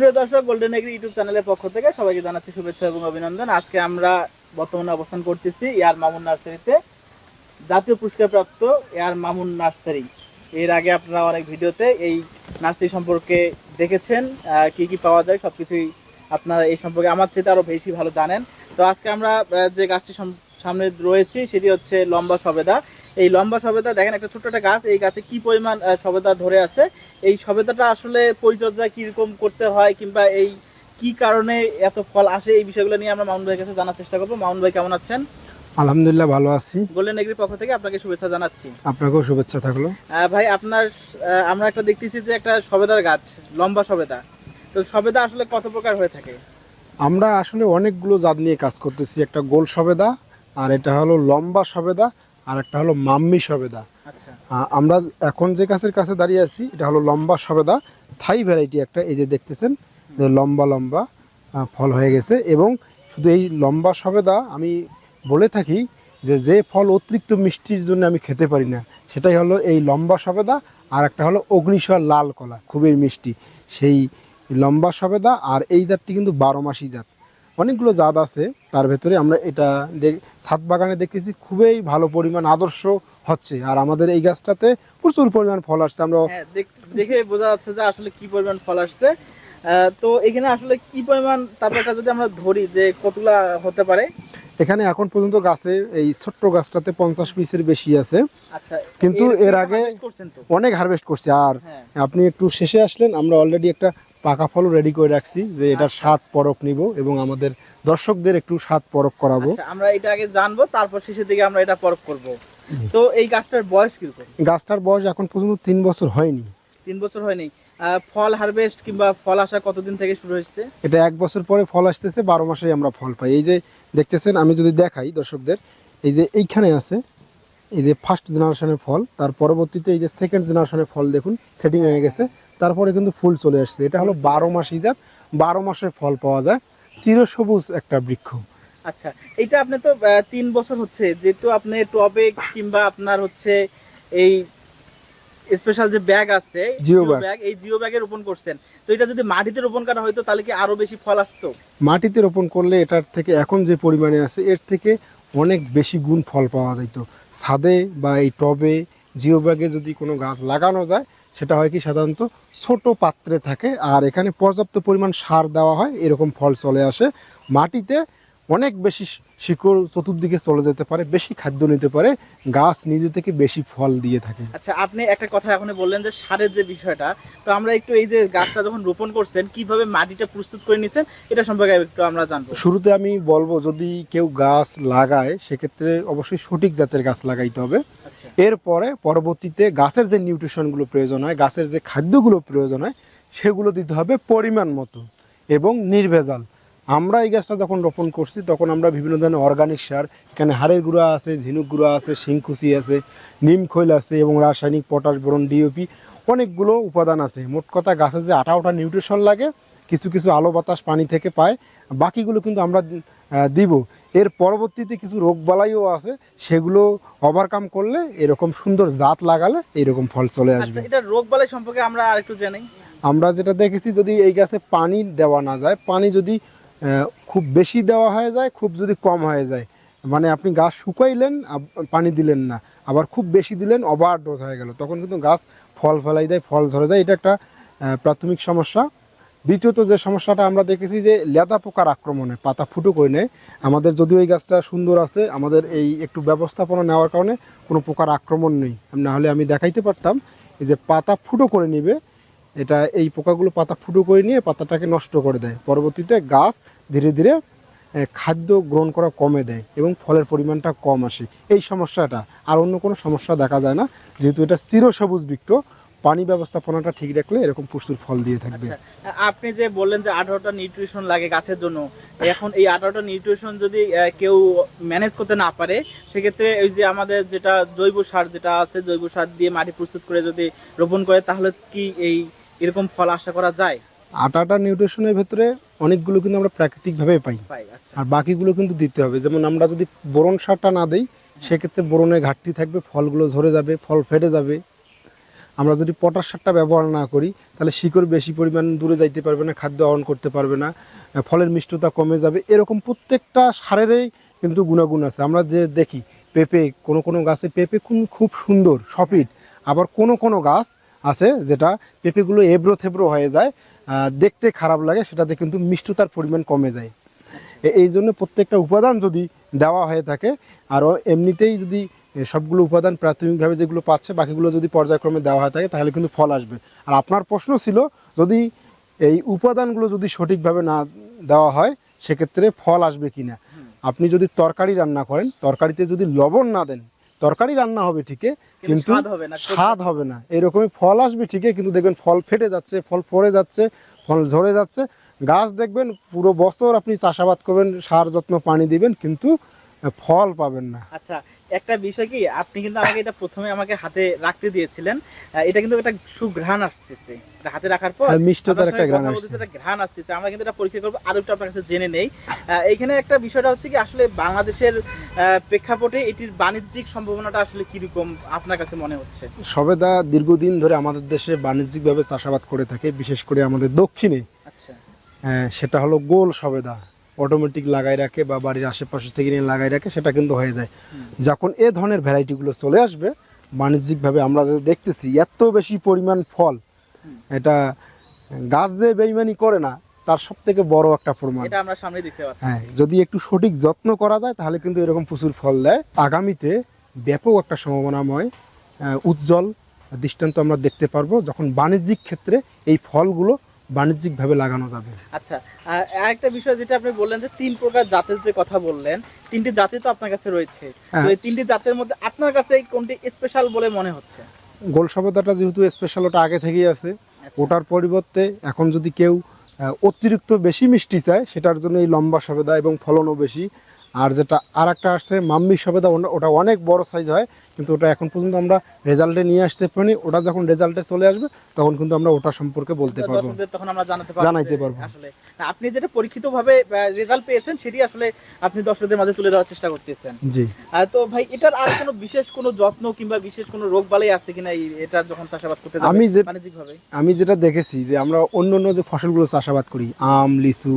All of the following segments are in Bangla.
সুপ্রিয় দর্শক গোল্ডেন এগ্রি ইউটিউব চ্যানেলের পক্ষ থেকে সবাইকে জানাচ্ছি শুভেচ্ছা এবং অভিনন্দন। আজকে আমরা বর্তমানে অবস্থান করতেছি এয়ার মামুন নার্সারিতে। জাতীয় পুরস্কার প্রাপ্ত এয়ার মামুন নার্সারি। এর আগে আপনারা অনেক ভিডিওতে এই নার্সারি সম্পর্কে দেখেছেন কি কি পাওয়া যায়, সবকিছুই আপনারা এই সম্পর্কে আমার চেয়ে আরও বেশি ভালো জানেন। তো আজকে আমরা যে গাছটি সামনে রয়েছি সেটি হচ্ছে লম্বা সবেদা। এই লম্বা সবেদা দেখেন একটা ছোট্ট একটা গাছ এই গাছে কি পরিমাণ সবেদা ধরে আছে? এই সবেদাটা আসলে পরিচর্যা কীরকম করতে হয় কিংবা এই কি কারণে এত ফল আসে এই বিষয়গুলো নিয়ে আমরা মাউন্ট ভাইয়ের কাছে জানার চেষ্টা করব। মাউন্ট ভাই কেমন আছেন? আলহামদুলিল্লাহ ভালো আছি। গোল্ডেন এগ্রির পক্ষ থেকে আপনাকে শুভেচ্ছা জানাচ্ছি। আপনাকেও শুভেচ্ছা থাকল। ভাই আপনার আমরা একটা দেখতেছি যে একটা সবেদার গাছ লম্বা সবেদা। তো সবেদা আসলে কত প্রকার হয়ে থাকে? আমরা আসলে অনেকগুলো জাত নিয়ে কাজ করতেছি। একটা গোল সবেদা আর এটা হলো লম্বা সবেদা আর একটা হলো মাম্মি সবেদা। আচ্ছা। আমরা এখন যে গাছের কাছে দাঁড়িয়ে আছি এটা হলো লম্বা সবেদা। থাই ভ্যারাইটি একটা এই যে দেখতেছেন যে লম্বা লম্বা ফল হয়ে গেছে। এবং শুধু এই লম্বা সবেদা আমি বলে থাকি যে যে ফল অতিরিক্ত মিষ্টির জন্য আমি খেতে পারি না সেটাই হলো এই লম্বা সবেদা আর একটা হলো অগ্নিস্বর লাল কলা খুবই মিষ্টি। সেই লম্বা সবেদা আর এই জাতটি কিন্তু বারো মাসি জাত। অনেকগুলো জাত আছে তার ভেতরে আমরা এটা দেখ- ছাদ বাগানে দেখতেছি খুবই ভালো পরিমাণ আদর্শ হচ্ছে। আর আমাদের এই গাছটাতে প্রচুর পরিমাণ ফল আসছে আমরা হ্যাঁ দেখে বোঝা যাচ্ছে যে আসলে কি পরিমাণ ফল আসছে। তো এখানে আসলে কি পরিমাণ তারপরটা যদি আমরা ধরি যে কতগুলা হতে পারে। এখানে এখন পর্যন্ত গাছে এই ছোট্ট গাছটাতে পঞ্চাশ পিসের বেশি আছে। আচ্ছা কিন্তু এর আগে- অনেক হারভেস্ট করছে। আর হ্যাঁ। আপনি একটু শেষে আসলেন আমরা অলরেডি একটা পাকা ফলও রেডি করে রাখছি যে এটার স্বাদ পরক নিব এবং আমাদের দর্শকদের একটু স্বাদ পরক করাবো। আচ্ছা আমরা এটা আগে জানব তারপর শেষের দিকে আমরা এটা পরখ করব। তো এই গাছটার বয়স কীরকম? গাছটার বয়স এখন পর্যন্ত তিন বছর হয়নি। তিন বছর হয়নি। ফল হারভেস্ট কিংবা ফল আসা কতদিন থেকে শুরু হয়েছে? এটা এক বছর পরে ফল আসতেছে বারো মাসেই আমরা ফল পাই। এই যে দেখতেছেন আমি যদি দেখাই দর্শকদের এই যে এইখানে আছে এই যে ফার্স্ট জেনারেশনের ফল তার পরবর্তীতে এই যে সেকেন্ড জেনারেশনের ফল দেখুন সেটিং হয়ে গেছে। তারপরে কিন্তু ফুল চলে আসছে। এটা হলো বারো মাসই জাত বারো মাসের ফল পাওয়া যায়। চিরসবুজ একটা বৃক্ষ। আচ্ছা এটা আপনি তো তিন বছর হচ্ছে। যেহেতু আপনি টবে কিংবা আপনার হচ্ছে এই স্পেশাল যে ব্যাগ আছে জিও ব্যাগ। ব্যাগ এই জিও ব্যাগে রোপণ করছেন। তো এটা যদি মাটিতে রোপণ করা হয়তো তাহলে কি আরও বেশি ফল আসতো? মাটিতে রোপণ করলে এটার থেকে এখন যে পরিমাণে আছে এর থেকে অনেক বেশি গুণ ফল পাওয়া যেত ছাদে বা এই টবে জিও ব্যাগে যদি কোনো গাছ লাগানো যায় সেটা হয় কি সাধারণত ছোট পাত্রে থাকে। আর এখানে পর্যাপ্ত পরিমাণ সার দেওয়া হয় এরকম ফল চলে আসে। মাটিতে অনেক বেশি শিকড় চতুর্দিকে চলে যেতে পারে বেশি খাদ্য নিতে পারে গাছ নিজে থেকে বেশি ফল দিয়ে থাকে। আচ্ছা আপনি একটা কথা এখন বললেন যে সারের যে বিষয়টা তো আমরা একটু এই যে গাছটা যখন রোপণ করছেন কীভাবে মাটিটা প্রস্তুত করে নিচ্ছেন এটা সম্পর্কে একটু আমরা জানব। শুরুতে আমি বলব যদি কেউ গাছ লাগায় সেক্ষেত্রে অবশ্যই সঠিক জাতের গাছ লাগাইতে হবে। আচ্ছা। এরপরে পরবর্তীতে গাছের যে নিউট্রিশনগুলো প্রয়োজন হয়, গাছের যে খাদ্যগুলো প্রয়োজন হয়, সেগুলো দিতে হবে পরিমাণ মতো এবং নির্ভেজাল। আমরা এই গাছটা যখন রোপণ করছি, তখন আমরা বিভিন্ন ধরনের অর্গানিক সার, এখানে হাড়ের গুঁড়া আছে, ঝিনুক গুঁড়া আছে, শিংকুচি আছে, নিম খৈল আছে এবং রাসায়নিক পটাশ বরণ ডিওপি অনেকগুলো উপাদান আছে। মোট কথা গাছের যে আটা ওটা নিউট্রিশন লাগে, কিছু কিছু আলো বাতাস পানি থেকে পায়, বাকিগুলো কিন্তু আমরা দিব। এর পরবর্তীতে কিছু রোগবালাইও আছে সেগুলো ওভারকাম করলে এরকম সুন্দর জাত লাগালে এরকম ফল চলে আসবে। আচ্ছা এটা রোগ বালাই সম্পর্কে আমরা আরেকটু জানি আমরা যেটা দেখেছি যদি এই গাছে পানি দেওয়া না যায় পানি যদি খুব বেশি দেওয়া হয়ে যায় খুব যদি কম হয়ে যায় মানে আপনি গাছ শুকাইলেন পানি দিলেন না আবার খুব বেশি দিলেন ওভার ডোজ হয়ে গেল তখন কিন্তু গাছ ফল ফেলাই দেয় ফল ধরে যায়। এটা একটা প্রাথমিক সমস্যা। দ্বিতীয়ত যে সমস্যাটা আমরা দেখেছি যে লেদা পোকার আক্রমণে, পাতা ফুটো করে নেয়। আমাদের যদিও এই গাছটা সুন্দর আছে, আমাদের এই একটু ব্যবস্থাপনা নেওয়ার কারণে কোনো পোকার আক্রমণ নেই। না হলে আমি দেখাইতে পারতাম, এই যে পাতা ফুটো করে নিবে, এটা এই পোকাগুলো পাতা ফুটো করে নিয়ে পাতাটাকে নষ্ট করে দেয়। পরবর্তীতে গাছ ধীরে ধীরে খাদ্য গ্রহণ করা কমে দেয় এবং ফলের পরিমাণটা কম আসে। এই সমস্যাটা, আর অন্য কোনো সমস্যা দেখা যায় না, যেহেতু এটা চিরসবুজ বৃক্ষ পানি ব্যবস্থাপনাটা ঠিক রাখলে এরকম প্রচুর ফল দিয়ে থাকবে। আচ্ছা আপনি যে বললেন যে আঠারোটা নিউট্রিশন লাগে গাছের জন্য এখন এই আঠারোটা নিউট্রিশন যদি কেউ ম্যানেজ করতে না পারে সেক্ষেত্রে ওই যে আমাদের যেটা জৈব সার যেটা আছে জৈব সার দিয়ে মাটি প্রস্তুত করে যদি রোপণ করে তাহলে কি এই এরকম ফল আশা করা যায়? আটাটা নিউট্রিশনের ভেতরে অনেকগুলো কিন্তু আমরা প্রাকৃতিকভাবে পাই। পাই আচ্ছা। আর বাকিগুলো কিন্তু দিতে হবে। যেমন আমরা যদি বোরন সারটা না দিই সেক্ষেত্রে বোরনের ঘাটতি থাকবে ফলগুলো ঝরে যাবে ফল ফেটে যাবে। আমরা যদি পটাশ সারটা ব্যবহার না করি, তাহলে শিকড় বেশি পরিমাণ দূরে যাইতে পারবে না, খাদ্য আহরণ করতে পারবে না ফলের মিষ্টতা কমে যাবে। এরকম প্রত্যেকটা সারেরই কিন্তু গুণাগুণ আছে। আমরা যে দেখি, পেঁপে, কোনো কোনো গাছে পেঁপে খুব সুন্দর, সফিট। আবার কোনো কোনো গাছ আছে যেটা পেঁপেগুলো এবড়ো থেবড়ো হয়ে যায় দেখতে খারাপ লাগে, সেটাতে কিন্তু মিষ্টতার পরিমাণ কমে যায়। এই জন্য প্রত্যেকটা উপাদান যদি দেওয়া হয়ে থাকে, আরও এমনিতেই যদি সবগুলো উপাদান প্রাথমিকভাবে যেগুলো পাচ্ছে বাকিগুলো যদি পর্যায়ক্রমে দেওয়া হয়ে থাকে তাহলে কিন্তু ফল আসবে। আর আপনার প্রশ্ন ছিল যদি এই উপাদানগুলো যদি সঠিকভাবে না দেওয়া হয় সেক্ষেত্রে ফল আসবে কি না আপনি যদি তরকারি রান্না করেন তরকারিতে যদি লবণ না দেন তরকারি রান্না হবে ঠিকই কিন্তু স্বাদ হবে না, এরকমই ফল আসবে ঠিকই কিন্তু দেখবেন ফল ফেটে যাচ্ছে ফল পড়ে যাচ্ছে ফল ঝরে যাচ্ছে। গাছ দেখবেন পুরো বছর আপনি চাষাবাদ করবেন সার যত্ন পানি দিবেন কিন্তু ফল পাবেন না। আচ্ছা একটা বিষয় কি আপনি কিন্তু আমাকে এটা প্রথমে আমাকে হাতে রাখতে দিয়েছিলেন। এটা কিন্তু একটা সুঘ্রাণ আসতেছে। এটা হাতে রাখার পর হ্যাঁ, মিষ্টতার একটা ঘ্রাণ আসছে। একটা ঘ্রাণ আসতেছে। আমরা কিন্তু এটা পরীক্ষা করব আরও একটু আপনার কাছে জেনে নেই। এইখানে একটা বিষয়টা হচ্ছে কি আসলে বাংলাদেশের প্রেক্ষাপটে এটির বাণিজ্যিক সম্ভাবনাটা আসলে কীরকম আপনার কাছে মনে হচ্ছে? সবেদা দীর্ঘদিন ধরে আমাদের দেশে বাণিজ্যিকভাবে চাষাবাদ করে থাকে বিশেষ করে আমাদের দক্ষিণে। আচ্ছা। সেটা হলো গোল সবেদা। অটোমেটিক লাগাই রাখে বা বাড়ির আশেপাশে থেকে নিয়ে লাগাই রাখে সেটা কিন্তু হয়ে যায়। যখন এ ধরনের ভ্যারাইটিগুলো চলে আসবে বাণিজ্যিকভাবে আমরা দেখতেছি এত বেশি পরিমাণ ফল এটা গাছ যে বেইমানি করে না তার সব থেকে বড় একটা প্রমাণ। এটা আমরা সামনে দেখতে পাচ্ছি। হ্যাঁ যদি একটু সঠিক যত্ন করা যায় তাহলে কিন্তু এরকম প্রচুর ফল দেয়। আগামীতে ব্যাপক একটা সম্ভাবনাময় উজ্জ্বল দৃষ্টান্ত আমরা দেখতে পারব যখন বাণিজ্যিক ক্ষেত্রে এই ফলগুলো বাণিজ্যিকভাবে লাগানো যাবে। আচ্ছা আর আরেকটা বিষয় যেটা আপনি বললেন যে তিন প্রকার জাতের যে কথা বললেন তিনটি জাতি তো আপনার কাছে রয়েছে। তো হ্যাঁ। এই তিনটি জাতের মধ্যে আপনার কাছে কোনটি স্পেশাল বলে মনে হচ্ছে? গোল সবেদাটা যেহেতু স্পেশাল ওটা আগে থেকেই আছে। আচ্ছা। ওটার পরিবর্তে এখন যদি কেউ অতিরিক্ত বেশি মিষ্টি চায় সেটার জন্য এই লম্বা সবেদা এবং ফলনও বেশি। আর যেটা আর একটা আসছে মাম্মি সবেদা ওটা- অনেক বড় সাইজ হয় কিন্তু ওটা এখন পর্যন্ত আমরা রেজাল্টে নিয়ে আসতে পারিনি। ওটা যখন রেজাল্টে চলে আসবে তখন কিন্তু আমরা ওটা সম্পর্কে বলতে পারব। তখন আমরা জানাতে পারব জানাইতে পারব। আসলে আপনি যেটা পরীক্ষিত ভাবে রেজাল্ট পেয়েছেন সেটি আসলে আপনি দর্শকদের মাঝে তুলে দেওয়ার চেষ্টা করতেছেন। জি। তো ভাই এটার আর কোনো বিশেষ কোনো যত্ন কিংবা বিশেষ কোনো রোগ বালাই আছে কিনা এটা যখন চাষাবাদ করতে আমি যে- আমি যেটা দেখেছি যে আমরা অন্য অন্য যে ফসলগুলো চাষাবাদ করি আম লিচু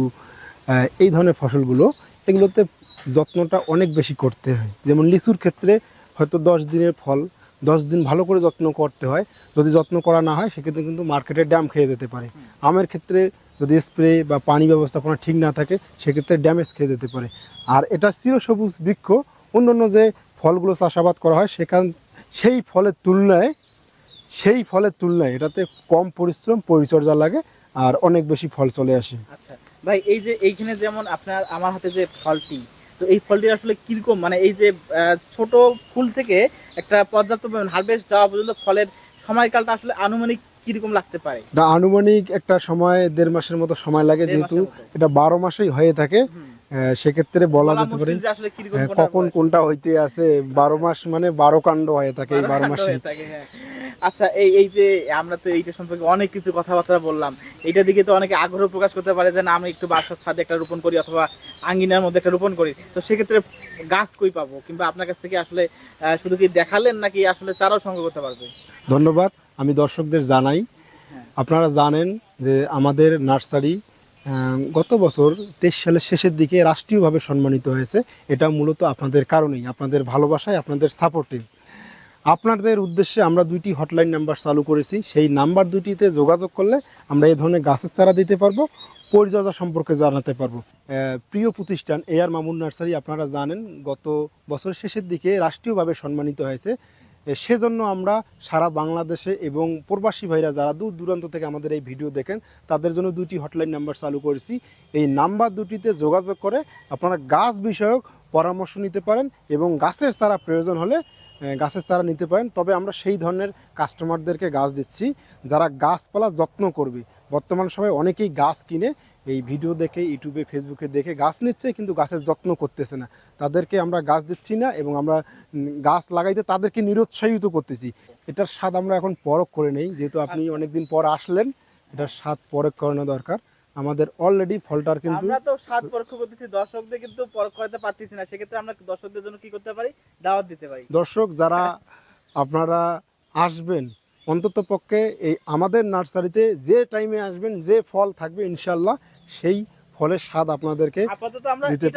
এই ধরনের ফসলগুলো এগুলোতে যত্নটা অনেক বেশি করতে হয়। যেমন লিচুর ক্ষেত্রে হয়তো দশ দিনের ফল, দশ দিন ভালো করে যত্ন করতে হয়। যদি যত্ন করা না হয়, সেক্ষেত্রে কিন্তু মার্কেটে ড্যাম খেয়ে যেতে পারে। আমের ক্ষেত্রে যদি স্প্রে বা পানি ব্যবস্থাপনা ঠিক না থাকে, সেক্ষেত্রে ড্যামেজ খেয়ে যেতে পারে। আর এটা চিরসবুজ বৃক্ষ অন্য অন্য যে ফলগুলো চাষাবাদ করা হয়, সেখান, সেই ফলের তুলনায়, সেই ফলের তুলনায় এটাতে কম পরিশ্রম, পরিচর্যা লাগে আর অনেক বেশি ফল চলে আসে। আচ্ছা। ভাই, এই যে এইখানে যেমন আপনার, আমার হাতে যে ফলটি তো এই ফলটি আসলে কীরকম? মানে এই যে আহ, ছোট ফুল থেকে একটা পর্যাপ্ত পরিমাণ হারভেস্ট যাওয়া পর্যন্ত ফলের সময়কালটা আসলে আনুমানিক কীরকম লাগতে পারে? না আনুমানিক একটা সময় দেড় মাসের মতো সময় লাগে যেহেতু এটা বারো মাসেই হয়ে থাকে। সেক্ষেত্রে বলা যেতে পারে হ্যাঁ, কখন কোনটা হইতে আছে বারো মাস মানে বারো কাণ্ড হয়ে থাকে এই বারো মাসে। হয়ে। আচ্ছা এই এই যে আমরা তো এইটা সম্পর্কে অনেক কিছু কথাবার্তা বললাম এইটা দিকে তো অনেকে আগ্রহ প্রকাশ করতে পারে যে না আমি একটু বাসার ছাদে একটা রোপণ করি অথবা আঙ্গিনার মধ্যে একটা রোপণ করি। তো সেক্ষেত্রে গাছ কই পাবো? কিংবা আপনার কাছ থেকে আসলে শুধু কি দেখালেন নাকি আসলে চারাও সংগ্রহ করতে পারবে? ধন্যবাদ আমি দর্শকদের জানাই। হ্যাঁ। আপনারা জানেন যে আমাদের নার্সারি গত বছর তেইশ সালের শেষের দিকে রাষ্ট্রীয়ভাবে সম্মানিত হয়েছে। এটা মূলত আপনাদের কারণেই, আপনাদের ভালোবাসায়, আপনাদের সাপোর্টে আপনাদের উদ্দেশ্যে আমরা দুইটি হটলাইন নাম্বার চালু করেছি। সেই নাম্বার দুটিতে যোগাযোগ করলে আমরা এই ধরনের গাছের চারা দিতে পারব, পরিচর্যা সম্পর্কে জানাতে পারব। প্রিয় প্রতিষ্ঠান এ আর মামুন নার্সারি, আপনারা জানেন, গত বছরের শেষের দিকে রাষ্ট্রীয়ভাবে সম্মানিত হয়েছে। সেজন্য আমরা সারা বাংলাদেশে এবং প্রবাসী ভাইরা যারা দূর দূরান্ত থেকে আমাদের এই ভিডিও দেখেন, তাদের জন্য দুটি হটলাইন নাম্বার চালু করেছি। এই নাম্বার দুটিতে যোগাযোগ করে আপনারা গাছ বিষয়ক পরামর্শ নিতে পারেন এবং গাছের চারা প্রয়োজন হলে গাছের চারা নিতে পারেন। তবে আমরা সেই ধরনের কাস্টমারদেরকে গাছ দিচ্ছি, যারা গাছপালা যত্ন করবে। বর্তমান সময়ে অনেকেই গাছ কিনে এই ভিডিও দেখে ইউটিউবে ফেসবুকে দেখে গাছ নিচ্ছে কিন্তু গাছের যত্ন করতেছে না। তাদেরকে আমরা গাছ দিচ্ছি না এবং আমরা গাছ লাগাইতে তাদেরকে নিরুৎসাহিত করতেছি। এটার স্বাদ আমরা এখন পরখ করে নেই যেহেতু আপনি আচ্ছা। অনেকদিন পর আসলেন এটার স্বাদ পরখ করানো দরকার। আমাদের অলরেডি ফলটার কিন্তু আমরা তো স্বাদ পরীক্ষা করতেছি দর্শকদের কিন্তু পরখ করতে পারতেছি না সেক্ষেত্রে আমরা দর্শকদের জন্য কি করতে পারি? দাওয়াত দিতে পারি। দর্শক যারা আপনারা আসবেন অন্তত পক্ষে এই আমাদের নার্সারিতে যে টাইমে আসবেন যে ফল থাকবে ইনশাল্লাহ সেই ফলের স্বাদ আপনাদেরকে দিতে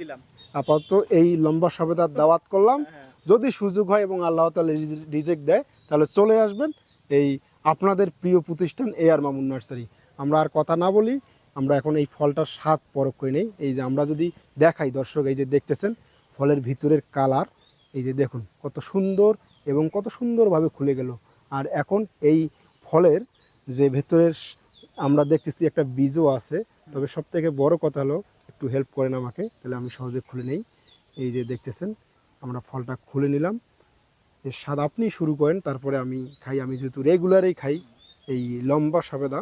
দিলাম। আপাতত এই লম্বা সবেদার দাওয়াত করলাম। হ্যাঁ যদি সুযোগ হয় এবং আল্লাহ তালা রিজেক্ট দেয় তাহলে চলে আসবেন এই আপনাদের প্রিয় প্রতিষ্ঠান এ আর মামুন নার্সারি। আমরা আর কথা না বলি আমরা এখন এই ফলটার স্বাদ পরখ করে নেই। এই যে আমরা যদি দেখাই দর্শক এই যে দেখতেছেন ফলের ভিতরের কালার এই যে দেখুন কত সুন্দর এবং কত সুন্দরভাবে খুলে গেল। আর এখন এই ফলের যে ভেতরের আমরা দেখতেছি একটা বীজও আছে, তবে সব থেকে বড় কথা হলো, একটু হেল্প করেন আমাকে, তাহলে আমি সহজে খুলে নেই। এই যে দেখতেছেন, আমরা ফলটা খুলে নিলাম। এর স্বাদ আপনি শুরু করেন, তারপরে আমি খাই। আমি যেহেতু রেগুলারই খাই, এই লম্বা সবেদা